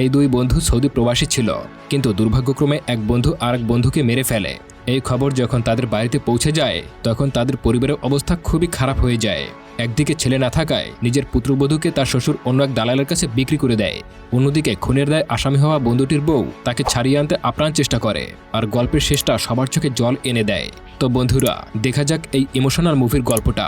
এই দুই বন্ধু সৌদি প্রবাসী ছিল, কিন্তু দুর্ভাগ্যক্রমে এক বন্ধু আরেক বন্ধুকে মেরে ফেলে। এই খবর যখন তাদের বাড়িতে পৌঁছে যায়, তখন তাদের পরিবারের অবস্থা খুবই খারাপ হয়ে যায়। একদিকে ছেলে না থাকায় নিজের পুত্রবধূকে তার শ্বশুর অন্য এক দালালের কাছে বিক্রি করে দেয়। অন্যদিকে খুনের দায় আসামি হওয়া বন্ধুটির বউ তাকে ছাড়িয়ে আনতে আপ্রাণ চেষ্টা করে, আর গল্পের শেষটা সবার চোখে জল এনে দেয়। তো বন্ধুরা, দেখা যাক এই ইমোশনাল মুভির গল্পটা।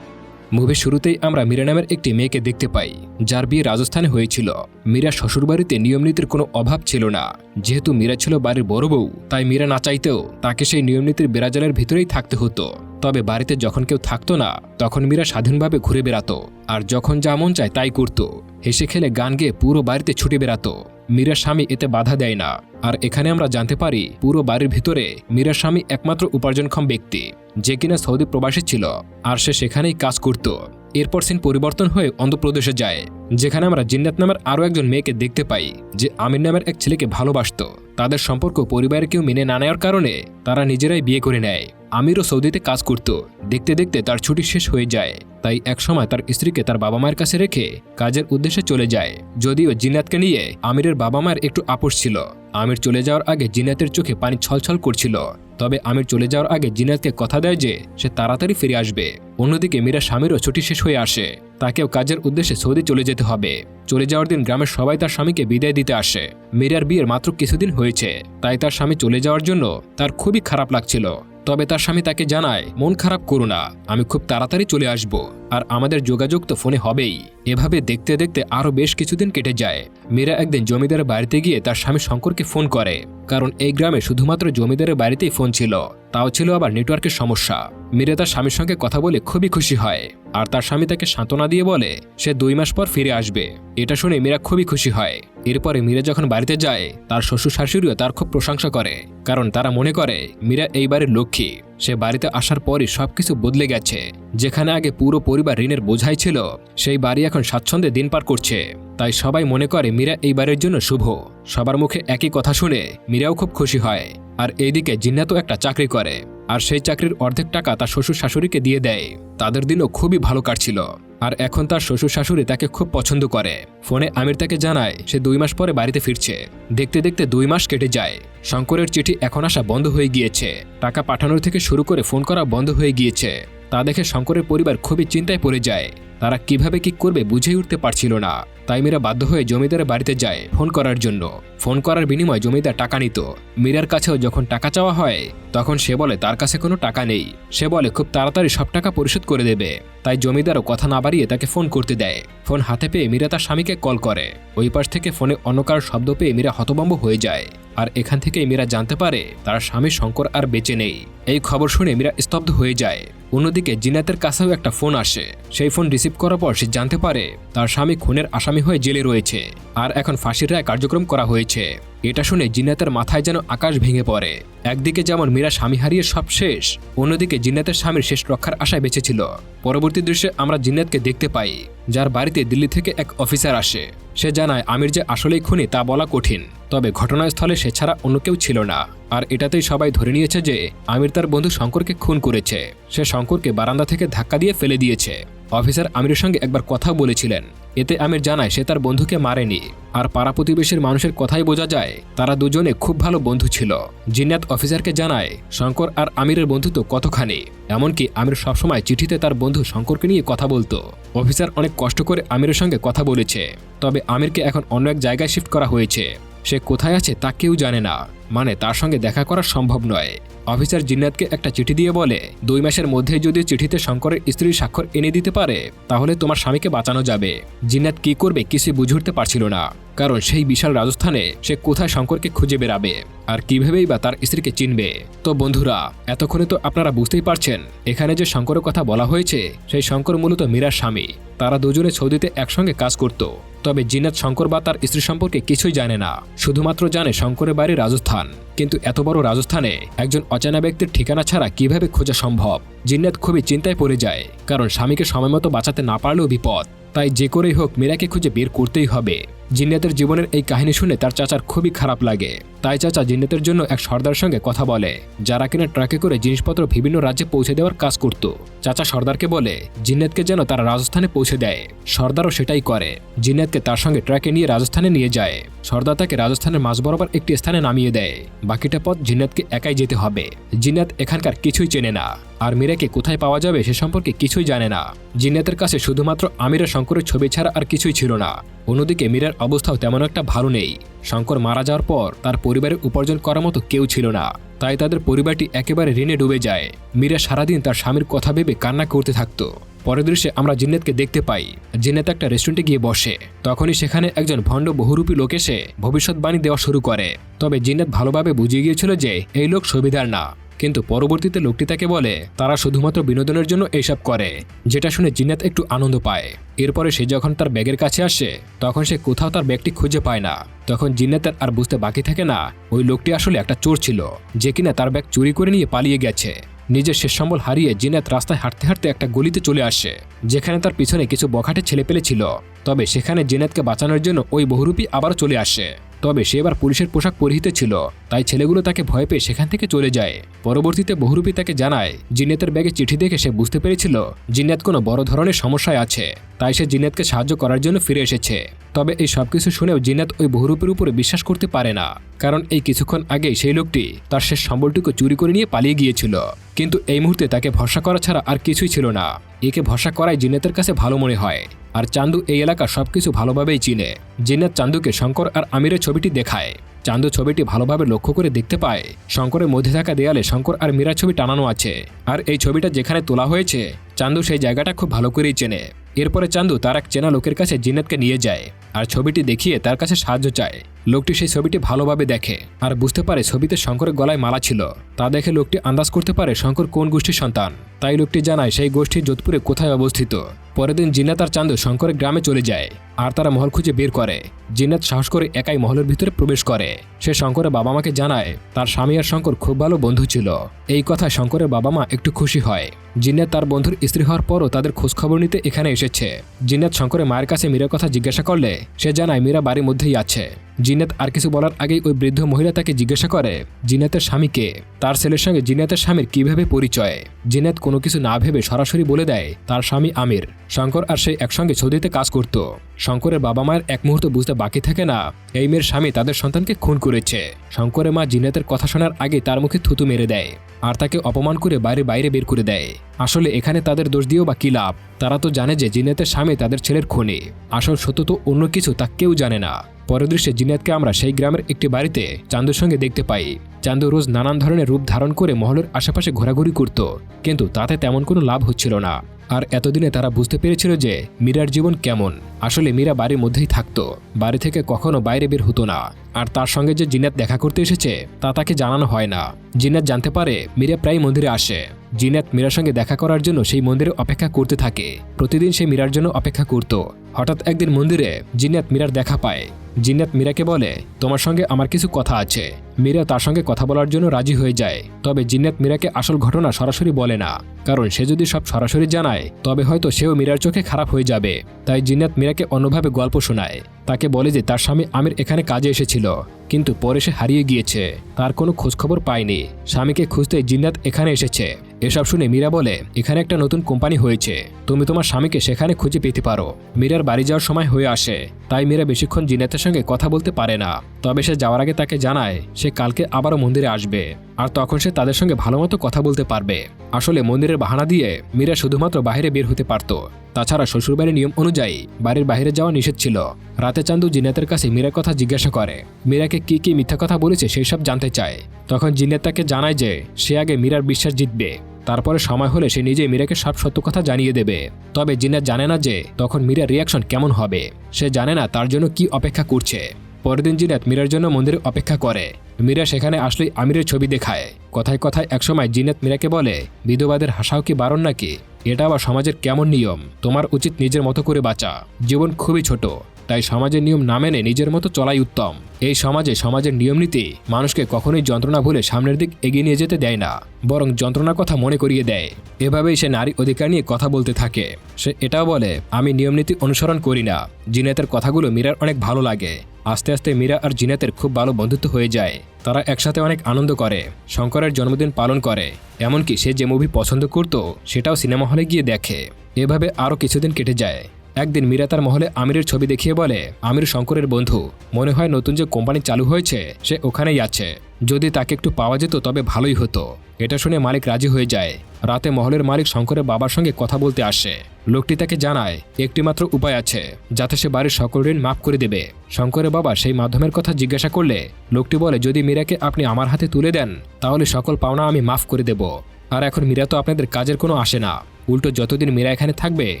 মুভির শুরুতেই আমরা মীরা নামের একটি মেয়েকে দেখতে পাই, যার বিয়ে রাজস্থানে হয়েছিল। মীরা শ্বশুরবাড়িতে নিয়মনীতির কোনো অভাব ছিল না। যেহেতু মীরা ছিল বাড়ির বড় বউ, তাই মীরা না চাইতেও তাকে সেই নিয়মনীতির বেড়াজালের ভিতরেই থাকতে হতো। তবে বাড়িতে যখন কেউ থাকতো না, তখন মীরা স্বাধীনভাবে ঘুরে বেড়াতো, আর যখন যা মন চায় তাই করত। হেসে খেলে গান গেয়ে পুরো বাড়িতে ছুটে বেড়াতো। মীরার স্বামী এতে বাধা দেয় না। আর এখানে আমরা জানতে পারি, পুরো বাড়ির ভিতরে মীরার স্বামী একমাত্র উপার্জনক্ষম ব্যক্তি। যে কিনা সৌদি প্রবাসী ছিল, আর সে সেখানেই কাজ করত। এরপর সিন পরিবর্তন হয়ে অন্ধ্রপ্রদেশে যায়, যেখানে আমরা জিন্নাত নামের আরও একজন মেয়েকে দেখতে পাই, যে আমির নামের এক ছেলেকে ভালোবাসত। তাদের সম্পর্ক পরিবারের কেউ মেনে না নেওয়ার কারণে তারা নিজেরাই বিয়ে করে নেয়। আমিরও সৌদিতে কাজ করত। দেখতে দেখতে তার ছুটি শেষ হয়ে যায়, তাই একসময় তার স্ত্রীকে তার বাবা মায়ের কাছে রেখে কাজের উদ্দেশ্যে চলে যায়। যদিও জিন্নাতকে নিয়ে আমিরের বাবা মায়ের একটু আপোষ ছিল। আমির চলে যাওয়ার আগে জিন্নাতের চোখে পানি ছলছল করছিল। তবে আমির চলে যাওয়ার আগে জিনাতকে কথা দেয় যে সে তাড়াতাড়ি ফিরে আসবে। অন্যদিকে মীরা স্বামীরও ছুটি শেষ হয়ে আসে। তাকেও কাজের উদ্দেশ্যে সৌদি চলে যেতে হবে। চলে যাওয়ার দিন গ্রামের সবাই তার স্বামীকে বিদায় দিতে আসে। মীরার বিয়ের মাত্র কিছুদিন হয়েছে, তাই তার স্বামী চলে যাওয়ার জন্য তার খুবই খারাপ লাগছিল। তবে তার স্বামী তাকে জানায়, মন খারাপ করো না, আমি খুব তাড়াতাড়ি চলে আসব। আর আমাদের যোগাযোগ তো ফোনে হবেই। এভাবে দেখতে দেখতে আরও বেশ কিছুদিন কেটে যায়। মীরা একদিন জমিদারের বাড়িতে গিয়ে তার স্বামী শঙ্করকে ফোন করে। কারণ এই গ্রামে শুধুমাত্র জমিদারের বাড়িতেই ফোন ছিল। তাও ছিল আবার নেটওয়ার্কের সমস্যা। মিরে তার স্বামীর সঙ্গে কথা বলে খুবই খুশি হয়। আর তার স্বামী তাকে সান্ত্বনা দিয়ে বলে, সে দুই মাস পর ফিরে আসবে। এটা শুনে মীরা খুবই খুশি হয়। এরপরে মীরা যখন বাড়িতে যায়, তার শ্বশুর শাশুড়িও তার খুব প্রশংসা করে। কারণ তারা মনে করে, মীরা এইবারের লক্ষ্মী। সে বাড়িতে আসার পরই সবকিছু বদলে গেছে। যেখানে আগে পুরো পরিবার ঋণের বোঝাই ছিল, সেই বাড়ি এখন স্বাচ্ছন্দ্যে দিন পার করছে। তাই সবাই মনে করে মীরা এই বাড়ির জন্য শুভ। সবার মুখে একই কথা শুনে মীরাও খুব খুশি হয়। আর এইদিকে জিন্নাতও একটা চাকরি করে। আর সেই চাকরির অর্ধেক টাকা তার শ্বশুর শাশুড়িকে দিয়ে দেয়। তাদের দিনও খুবই ভালো কাটছিল। আর এখন তার শ্বশুর শাশুড়ি তাকে খুব পছন্দ করে। ফোনে আমির তাকে জানায়, সে দুই মাস পরে বাড়িতে ফিরছে। দেখতে দেখতে দুই মাস কেটে যায়। শঙ্করের চিঠি এখন আসা বন্ধ হয়ে গিয়েছে। টাকা পাঠানোর থেকে শুরু করে ফোন করা বন্ধ হয়ে গিয়েছে। তা দেখে শঙ্করের পরিবার খুবই চিন্তায় পড়ে যায়। তারা কীভাবে কি করবে বুঝেই উঠতে পারছিল না। তাই মীরা বাধ্য হয়ে জমিদারের বাড়িতে যায় ফোন করার জন্য। ফোন করার বিনিময়ে জমিদার টাকা নিত। মীরার কাছেও যখন টাকা চাওয়া হয়, তখন সে বলে, তার কাছে কোনো টাকা নেই। সে বলে, খুব তাড়াতাড়ি সব টাকা পরিশোধ করে দেবে। তাই জমিদারও কথা না বাড়িয়ে তাকে ফোন করতে দেয়। ফোন হাতে পেয়ে মীরা তার স্বামীকে কল করে। ওই পাশ থেকে ফোনে অন্য কারোর শব্দ পেয়ে মীরা হতভম্ব হয়ে যায়। আর এখান থেকে মীরা জানতে পারে তার স্বামী শঙ্কর আর বেঁচে নেই। এই খবর শুনে মীরা স্তব্ধ হয়ে যায়। অন্যদিকে জিনাতের কাছেও একটা ফোন আসে। সেই ফোন রিসিভ করার পর সে জানতে পারে তার স্বামী খুনের আসামি হয়ে জেলে রয়েছে। আর এখন ফাঁসির রায় কার্যক্রম করা হয়েছে। এটা শুনে জিন্নাতের মাথায় যেন আকাশ ভেঙে পড়ে। একদিকে যেমন মীরা স্বামী হারিয়ে সব শেষ, অন্যদিকে জিন্নাতের স্বামীর শেষ রক্ষার আশায় বেঁচেছিল পরবর্তী দৃশ্যে আমরা জিন্নাতকে দেখতে পাই, যার বাড়িতে দিল্লি থেকে এক অফিসার আসে। সে জানায়, আমির যে আসলেই খুনি তা বলা কঠিন, তবে ঘটনাস্থলে সে ছাড়া অন্য কেউ ছিল না। আর এটাতেই সবাই ধরে নিয়েছে যে, আমির তার বন্ধু শঙ্করকে খুন করেছে। সে শঙ্করকে বারান্দা থেকে ধাক্কা দিয়ে ফেলে দিয়েছে। অফিসার আমিরের সঙ্গে একবার কথা বলেছিলেন। এতে আমির জানায়, সে তার বন্ধুকে মারেনি। আর পাড়া প্রতিবেশীর মানুষের কথাই বোঝা যায়, তারা দুজনে খুব ভালো বন্ধু ছিল। জিন্নাত অফিসারকে জানায়, শঙ্কর আর আমিরের বন্ধুত্ব কতখানি? এমনকি আমির সবসময় চিঠিতে তার বন্ধু শঙ্করকে নিয়ে কথা বলতো। অফিসার অনেক কষ্ট করে আমিরের সঙ্গে কথা বলেছে। তবে আমিরকে এখন অন্য এক জায়গায় শিফট করা হয়েছে। সে কোথায় আছে তা কেউ জানে না। মানে তার সঙ্গে দেখা করা সম্ভব নয়। অফিসার জিন্নাতকে একটা চিঠি দিয়ে বলে, দুই মাসের মধ্যে যদি চিঠিতে শঙ্করের স্ত্রীর স্বাক্ষর এনে দিতে পারে, তাহলে তোমার স্বামীকে বাঁচানো যাবে জিন্নাত কি করবে কিছুই বুঝে উঠতে পারছিল না, কারণ সেই বিশাল রাজস্থানে সে কোথায় শঙ্করকে খুঁজে বেরাবে আর কিভাবেই বা তার স্ত্রীকে চিনবে? তো বন্ধুরা, এতক্ষণে তো আপনারা বুঝতেই পারছেন, এখানে যে শঙ্করের কথা বলা হয়েছে, সেই শঙ্কর মূলত মীরার স্বামী। তারা দুজনে সৌদিতে একসঙ্গে কাজ করত। তবে জিনাত শঙ্কর বা তার স্ত্রী সম্পর্কে কিছুই জানে না। শুধুমাত্র জানে শঙ্করের বাড়ি রাজস্থান। কিন্তু এত বড় রাজস্থানে একজন অচেনা ব্যক্তির ঠিকানা ছাড়া কীভাবে খোঁজা সম্ভব? জিন্নাত খুবই চিন্তায় পড়ে যায়, কারণ স্বামীকে সময়মতো বাঁচাতে না পারলেও বিপদ। তাই যে করেই হোক মীরাকে খুঁজে বের করতেই হবে। জিন্নাতের জীবনের এই কাহিনী শুনে তার চাচার খুবই খারাপ লাগে। তাই চাচা জিন্নাতের জন্য এক সর্দার সঙ্গে কথা বলে। যারা কিনা ট্রাকে করে জিনিসপত্র বিভিন্ন রাজ্যে পৌঁছে দেওয়ার কাজ করত। চাচা সর্দারকে বলে, জিন্নাতকে যেন তারা রাজস্থানে পৌঁছে দেয়। সর্দারও সেটাই করে। জিন্নাতকে তার সঙ্গে ট্রাকে নিয়ে রাজস্থানে নিয়ে যায়। সর্দার তাকে রাজস্থানের মাঝ বরাবর একটি স্থানে নামিয়ে দেয়। বাকিটা পথ জিন্নাতকে একাই যেতে হবে। জিন্নাত এখানকার কিছুই চেনে না। আর মীরাকে কোথায় পাওয়া যাবে সে সম্পর্কে কিছুই জানে না। জিন্নাতের কাছে শুধুমাত্র আমিরা শঙ্করের ছবি ছাড়া আর কিছুই ছিল না। অন্যদিকে মীরার অবস্থাও তেমন একটা ভালো নেই। শঙ্কর মারা যাওয়ার পর তার পরিবারের উপার্জন করার মতো কেউ ছিল না। তাই তাদের পরিবারটি একেবারে ঋণে ডুবে যায়। মীরা সারাদিন তার স্বামীর কথা ভেবে কান্না করতে থাকতো। পরের দৃশ্যে আমরা জিন্নেতকে দেখতে পাই। জিন্নেত একটা রেস্টুরেন্টে গিয়ে বসে। তখনই সেখানে একজন ভণ্ড বহুরূপী লোক এসে ভবিষ্যৎবাণী দেওয়া শুরু করে। তবে জিন্নেত ভালোভাবে বুঝিয়ে গিয়েছিল যে, এই লোক সুবিধার না। কিন্তু পরবর্তীতে লোকটি তাকে বলে, তারা শুধুমাত্র বিনোদনের জন্য এইসব করে, যেটা শুনে জিন্নাত একটু আনন্দ পায়। এরপরে সে যখন তার ব্যাগের কাছে আসে, তখন সে কোথাও তার ব্যাগটি খুঁজে পায় না। তখন জিন্নাতের আর বুঝতে বাকি থাকে না, ওই লোকটি আসলে একটা চোর ছিল, যে কিনা তার ব্যাগ চুরি করে নিয়ে পালিয়ে গেছে। নিজের শেষ সম্বল হারিয়ে জিনাত রাস্তায় হাঁটতে হাঁটতে একটা গলিতে চলে আসে, যেখানে তার পিছনে কিছু বখাটে ছেলেপেলে ছিল। তবে সেখানে জিনাতকে বাঁচানোর জন্য ওই বহুরূপী আবারও চলে আসে। তবে সে এবার পুলিশের পোশাক পরিহিত ছিল, তাই ছেলেগুলো তাকে ভয় পেয়ে সেখান থেকে চলে যায়। পরবর্তীতে বহুরূপী তাকে জানায় জিনেতের ব্যাগে চিঠি দেখে সে বুঝতে পেরেছিল জিনেত কোনো বড় ধরনের সমস্যায় আছে, তাই সে জিনেতকে সাহায্য করার জন্য ফিরে এসেছে। তবে এই সবকিছু শুনেও জিনাত ওই বহুরূপের উপরে বিশ্বাস করতে পারে না। কারণ এই কিছুক্ষণ আগেই সেই লোকটি তার শেষ সম্বলটুকু চুরি করে নিয়ে পালিয়ে গিয়েছিল। কিন্তু এই মুহূর্তে তাকে ভরসা করা ছাড়া আর কিছুই ছিল না। একে ভরসা করাই জিনেতের কাছে ভালো মনে হয়। আর চান্দু এই এলাকা সবকিছু ভালোভাবেই চিনে। জিনাত চান্দুকে শঙ্কর আর আমিরের ছবিটি দেখায়। চান্দু ছবিটি ভালোভাবে লক্ষ্য করে দেখতে পায়। শঙ্করের মধ্যে থাকা দেয়ালে শঙ্কর আর মীরার ছবি টানানো আছে। আর এই ছবিটা যেখানে তোলা হয়েছে চান্দু সেই জায়গাটা খুব ভালো করেই চেনে। এরপরে চান্দু তার এক চেনা লোকের কাছে জিনাতকে নিয়ে যায় আর ছবিটি দেখিয়ে তার কাছে সাহায্য চায়। লোকটি সেই ছবিটি ভালোভাবে দেখে আর বুঝতে পারে ছবিতে শঙ্করের গলায় মালা ছিল। তা দেখে লোকটি আন্দাজ করতে পারে শঙ্কর কোন গোষ্ঠীর সন্তান। তাই লোকটি জানায় সেই গোষ্ঠী যোধপুরে কোথায় অবস্থিত। পরের দিন জিনাত আর চান্দু শঙ্করের গ্রামে চলে যায়। আর তারা মহল খুঁজে বের করে। জিনাত সাহস করে একাই মহলের ভিতরে প্রবেশ করে। সে শঙ্করের বাবা মাকে জানায়, তার স্বামী আর শঙ্কর খুব ভালো বন্ধু ছিল। এই কথায় শঙ্করের বাবা মা একটু খুশি হয়। জিনাত তার বন্ধুর স্ত্রী হওয়ার পরও তাদের খোঁজখবর নিতে এখানে এসেছে। জিনাত শঙ্করের মায়ের কাছে মীরার কথা জিজ্ঞাসা করলে, সে জানায়, মীরা বাড়ির মধ্যেই আছে। জিনাত আর কিছু বলার আগেই ওই বৃদ্ধ মহিলা তাকে জিজ্ঞাসা করে জিনাতের স্বামীকে তার ছেলের সঙ্গে জিনাতের স্বামীর কীভাবে পরিচয়? জিনাত কোনো কিছু না ভেবে সরাসরি বলে দেয়, তার স্বামী আমির। শঙ্কর আর সেই একসঙ্গে সৌদিতে কাজ করত। শঙ্করের বাবা মায়ের এক মুহূর্ত বুঝতে বাকি থাকে না। এই মেয়ের স্বামী তাদের সন্তানকে খুন করেছে। শঙ্করের মা জিনাতের কথা শোনার আগে তার মুখে থুতু মেরে দেয় আর তাকে অপমান করে বাইরে বাইরে বের করে দেয়। আসলে এখানে তাদের দোষ দিয়েও বা কি লাভ? তারা তো জানে যে জিনাতের স্বামী তাদের ছেলের খুনি। আসল সত্য তো অন্য কিছু তা কেউ জানে না। পরের দৃশ্যে জিনাতকে আমরা সেই গ্রামের একটি বাড়িতে চান্দুর সঙ্গে দেখতে পাই। চান্দু রোজ নানান ধরনের রূপ ধারণ করে মহলের আশেপাশে ঘোরাঘুরি করত, কিন্তু তাতে তেমন কোনো লাভ হচ্ছিল না। আর এতদিনে তারা বুঝতে পেরেছিল যে মীরার জীবন কেমন। আসলে মীরা বাড়ির মধ্যেই থাকতো। বাড়ি থেকে কখনো বাইরে বের হতো না। আর তার সঙ্গে যে জিনাত দেখা করতে এসেছে, তা তাকে জানানো হয় না। জিনাত জানতে পারে মীরা প্রায় মন্দিরে আসে। জিনাত মীরার সঙ্গে দেখা করার জন্য সেই মন্দিরে অপেক্ষা করতে থাকে। প্রতিদিন সে মীরার জন্য অপেক্ষা করত। হঠাৎ একদিন মন্দিরে জিনাত মীরার দেখা পায়। জিন্নাত মীরাকে বলে, তোমার সঙ্গে আমার কিছু কথা আছে। মীরা তার সঙ্গে কথা বলার জন্য রাজি হয়ে যায়। তবে জিন্নাত মীরাকে আসল ঘটনা সরাসরি বলে না, কারণ সে যদি সব সরাসরি জানায়, তবে হয়তো সেও মীরার চোখে খারাপ হয়ে যাবে। তাই জিন্নাত মীরাকে অন্যভাবে গল্প শোনায়। তাকে বলে যে তার স্বামী আমির এখানে কাজে এসেছিল, কিন্তু পরে সে হারিয়ে গিয়েছে। তার কোনো খোঁজখবর পায়নি। স্বামীকে খুঁজতে জিন্নাত এখানে এসেছে। এসব শুনে মীরা বলে, এখানে একটা নতুন কোম্পানি হয়েছে। তুমি তোমার স্বামীকে সেখানে খুঁজে পেতে পারো। মীরার বাড়ি যাওয়ার সময় হয়ে আসে। তাই মীরা বেশিক্ষণ জিনাতের সঙ্গে কথা বলতে পারে না। তবে সে যাওয়ার আগে তাকে জানায়, সে কালকে আবারও মন্দিরে আসবে। আর তখন সে তাদের সঙ্গে ভালোমতো কথা বলতে পারবে। আসলে মন্দিরের বাহানা দিয়ে মীরা শুধুমাত্র বাইরে বের হতে পারত। তাছাড়া শ্বশুরবাড়ির নিয়ম অনুযায়ী বাড়ির বাইরে যাওয়া নিষেধ ছিল। রাতে চান্দু জিনাতের কাছে মীরার কথা জিজ্ঞাসা করে। মীরাকে কি কি মিথ্যা কথা বলেছে সেই সব জানতে চায়। তখন জিনাত তাকে জানায় যে, সে আগে মীরার বিশ্বাস জিতবে। তারপরে সময় হলে সে নিজেই মীরাকে সব সত্য কথা জানিয়ে দেবে। তবে জিনাত জানে না যে তখন মীরার রিয়াকশন কেমন হবে। সে জানে না তার জন্য কি অপেক্ষা করছে। পরের দিন জিনাত মীরার জন্য মন্দিরে অপেক্ষা করে। মীরা সেখানে আসলেই আমিরের ছবি দেখায়। কথায় কথায় একসময় জিনাত মীরাকে বলে, বিধবাদের হাসাও কি বারণ নাকি? এটা আবার সমাজের কেমন নিয়ম? তোমার উচিত নিজের মতো করে বাঁচা। জীবন খুবই ছোট। তাই সমাজের নিয়ম না মেনে নিজের মতো চলাই উত্তম। এই সমাজে সমাজের নিয়ম নীতি মানুষকে কখনোই যন্ত্রণা ভুলে সামনের দিক এগিয়ে নিয়ে যেতে দেয় না, বরং যন্ত্রণার কথা মনে করিয়ে দেয়। এভাবেই সে নারী অধিকার নিয়ে কথা বলতে থাকে। সে এটাও বলে, আমি নিয়মনীতি অনুসরণ করি না। জিনেতের কথাগুলো মীরার অনেক ভালো লাগে। আস্তে আস্তে মীরা আর জিনাতের খুব ভালো বন্ধুত্ব হয়ে যায়। তারা একসাথে অনেক আনন্দ করে, শঙ্করের জন্মদিন পালন করে। এমনকি সে যে মুভি পছন্দ করত, সেটাও সিনেমা হলে গিয়ে দেখে। এভাবে আরও কিছুদিন কেটে যায়। একদিন মীরা তার মহলে আমিরের ছবি দেখিয়ে বলে, আমির শঙ্করের বন্ধু, মনে হয় নতুন যে কোম্পানি চালু হয়েছে, সে ওখানেই আছে। যদি তাকে একটু পাওয়া যেত তবে ভালোই হতো এটা শুনে মালিক রাজি হয়ে যায়। রাতে মহলের মালিক শঙ্করের বাবার সঙ্গে কথা বলতে আসে। লোকটি তাকে জানায়, একটিমাত্র উপায় আছে, যাতে সে বাড়ির সকল ঋণ মাফ করে দেবে শঙ্করের বাবা সেই মাধ্যমের কথা জিজ্ঞাসা করলে, লোকটি বলে, যদি মীরাকে আপনি আমার হাতে তুলে দেন, তাহলে সকল পাওনা আমি মাফ করে দেব। আর এখন মীরা তো আপনাদের কাজের কোনো আসে না। উল্টো যতদিন মীরা এখানে থাকবে,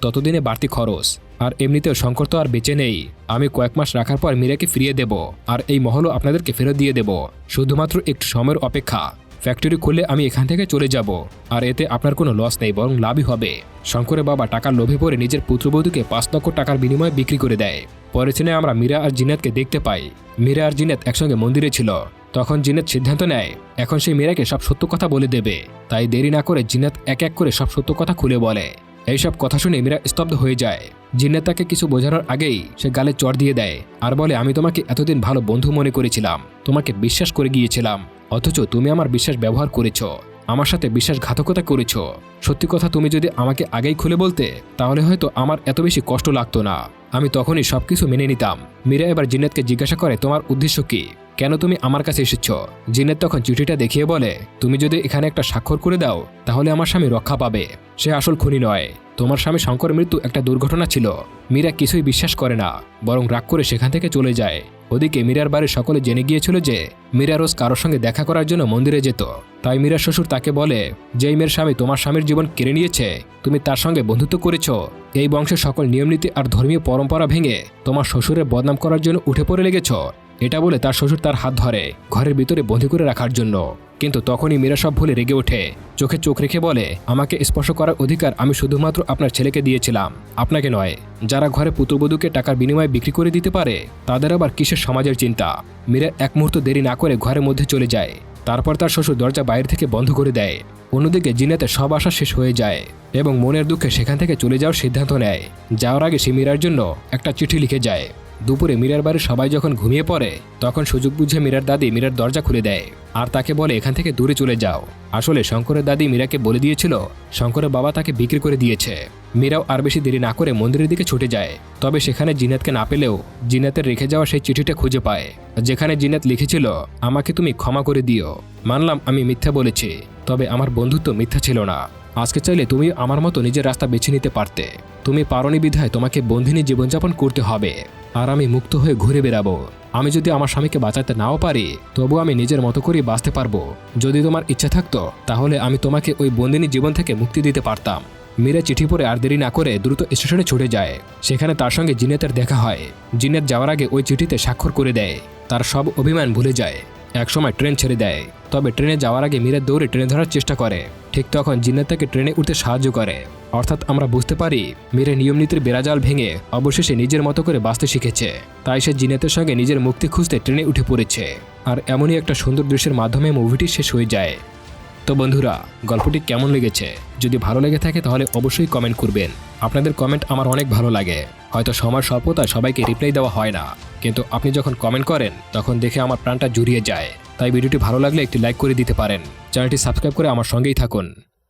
ততদিনে বাড়তি খরচ। আর এমনিতেও শঙ্কর তো আর বেঁচে নেই। আমি কয়েক মাস রাখার পর মীরাকে ফিরিয়ে দেব, আর এই মহলও আপনাদেরকে ফেরত দিয়ে দেব। শুধুমাত্র একটু সময়ের অপেক্ষা। ফ্যাক্টরি খুললে আমি এখান থেকে চলে যাব, আর এতে আপনার কোনো লস নেই, বরং লাভই হবে। শঙ্করের বাবা টাকার লোভে পড়ে নিজের পুত্রবধূকে পাঁচ লক্ষ টাকার বিনিময়ে বিক্রি করে দেয়। পরে আমরা মীরা আর জিনাতকে দেখতে পাই। মীরা আর জিনাত একসঙ্গে মন্দিরে ছিল। তখন জিনাত সিদ্ধান্ত নেয়, এখন সেই মীরাকে সব সত্য কথা বলে দেবে। তাই দেরি না করে জিনাত এক এক করে সব সত্য কথা খুলে বলে। এইসব কথা শুনে মীরা স্তব্ধ হয়ে যায়। জিন্নাত তাকে কিছু বোঝানোর আগেই সে গালে চড় দিয়ে দেয় আর বলে, আমি তোমাকে এতদিন ভালো বন্ধু মনে করেছিলাম। তোমাকে বিশ্বাস করে গিয়েছিলাম। অথচ তুমি আমার বিশ্বাস ব্যবহার করেছ। আমার সাথে বিশ্বাসঘাতকতা করেছ। সত্যি কথা তুমি যদি আমাকে আগেই খুলে বলতে, তাহলে হয়তো আমার এত বেশি কষ্ট লাগতো না। আমি তখনই সব কিছু মেনে নিতাম। মীরা এবার জিন্নাতকে জিজ্ঞাসা করে, তোমার উদ্দেশ্য কি? কেন তুমি আমার কাছে এসেছ? জিনেত তখন চিঠিটা দেখিয়ে বলে, তুমি যদি এখানে একটা স্বাক্ষর করে দাও, তাহলে আমার স্বামী রক্ষা পাবে। সে আসল খুনি নয়। তোমার স্বামী শঙ্কর মৃত্যু একটা দুর্ঘটনা ছিল। মীরা কিছুই বিশ্বাস করে না, বরং রাগ করে সেখান থেকে চলে যায়। ওদিকে মীরার বাড়ির সকলে জেনে গিয়েছিল যে মীরা রোজ কারোর সঙ্গে দেখা করার জন্য মন্দিরে যেত। তাই মীরা শ্বশুর তাকে বলে, যেই মেয়ের স্বামী তোমার স্বামীর জীবন কেড়ে নিয়েছে, তুমি তার সঙ্গে বন্ধুত্ব করেছ। এই বংশের সকল নিয়মনীতি আর ধর্মীয় পরম্পরা ভেঙে তোমার শ্বশুরের বদনাম করার জন্য উঠে পড়ে লেগেছ। এটা বলে তার শ্বশুর তার হাত ধরে ঘরের ভিতরে বন্দি করে রাখার জন্য। কিন্তু তখনই মীরা সব ভুলে রেগে ওঠে। চোখে চোখ রেখে বলে, আমাকে স্পর্শ করার অধিকার আমি শুধুমাত্র আপনার ছেলেকে দিয়েছিলাম। আপনাকে নয়, যারা ঘরে পুত্রবধূকে টাকার বিনিময়ে বিক্রি করে দিতে পারে, তাদের আবার কিসের সমাজের চিন্তা? মীরা এক মুহূর্ত দেরি না করে ঘরের মধ্যে চলে যায়। তারপর তার শ্বশুর দরজা বাইরে থেকে বন্ধ করে দেয়। অন্যদিকে জিনাতে সব আশা শেষ হয়ে যায় এবং মনের দুঃখে সেখান থেকে চলে যাওয়ার সিদ্ধান্ত নেয়। যাওয়ার আগে সে মীরার জন্য একটা চিঠি লিখে যায়। দুপুরে মীরার বাড়ির সবাই যখন ঘুমিয়ে পড়ে, তখন সুযোগ বুঝে মীরার দাদি মীরার দরজা খুলে দেয় আর তাকে বলে, এখান থেকে দূরে চলে যাও। আসলে শঙ্করের দাদি মীরাকে বলে দিয়েছিল, শঙ্করের বাবা তাকে বিক্রি করে দিয়েছে। মীরাও আর বেশি দেরি না করে মন্দিরের দিকে ছুটে যায়। তবে সেখানে জিনাতকে না পেলেও জিনাতের রেখে যাওয়া সেই চিঠিটা খুঁজে পায়, যেখানে জিনাত লিখেছিল, আমাকে তুমি ক্ষমা করে দিও। মানলাম আমি মিথ্যা বলেছি, তবে আমার বন্ধুত্ব মিথ্যা ছিল না। আজকে চাইলে তুমি আমার মতো নিজের রাস্তা বেছে নিতে পারতে। তুমি পারনি বিধায় তোমাকে বন্ধিনী জীবনযাপন করতে হবে। আর আমি মুক্ত হয়ে ঘুরে বেড়াবো। আমি যদি আমার স্বামীকে বাঁচাতে নাও পারি, তবু আমি নিজের মতো করেই বাঁচতে পারব। যদি তোমার ইচ্ছা থাকতো, তাহলে আমি তোমাকে ওই বন্দিনী জীবন থেকে মুক্তি দিতে পারতাম। মীরা চিঠি পরে আর দেরি না করে দ্রুত স্টেশনে ছুটে যায়। সেখানে তার সঙ্গে জিনেতের দেখা হয়। জিনেত যাওয়ার আগে ওই চিঠিতে স্বাক্ষর করে দেয়। তার সব অভিমান ভুলে যায়। একসময় ট্রেন ছেড়ে দেয়। তবে ট্রেনে যাওয়ার আগে মীরা দৌড়ে ট্রেন ধরার চেষ্টা করে। ঠিক তখন জিন্নাত তাকে ট্রেনে উঠতে সাহায্য করে। অর্থাৎ আমরা বুঝতে পারি, মীরা নিয়মনীতির বেড়াজাল ভেঙে অবশেষে নিজের মতো করে বাঁচতে শিখেছে। তাই সে জিনেতের সঙ্গে নিজের মুক্তি খুঁজতে ট্রেনে উঠে পড়েছে। আর এমনই একটা সুন্দর দৃশ্যের মাধ্যমে মুভিটি শেষ হয়ে যায়। তো বন্ধুরা, গল্পটি কেমন লেগেছে? যদি ভালো লেগে থাকে তাহলে অবশ্যই কমেন্ট করবেন। আপনাদের কমেন্ট আমার অনেক ভালো লাগে। হয়তো সময় স্বল্পতায় সবাইকে রিপ্লাই দেওয়া হয় না। কিন্তু আপনি যখন কমেন্ট করেন, তখন দেখে আমার প্রাণটা জুড়িয়ে যায়। তাই ভিডিওটি ভালো লাগলে একটি লাইক করে দিতে পারেন। চ্যানেলটি সাবস্ক্রাইব করে আমার সঙ্গেই থাকুন।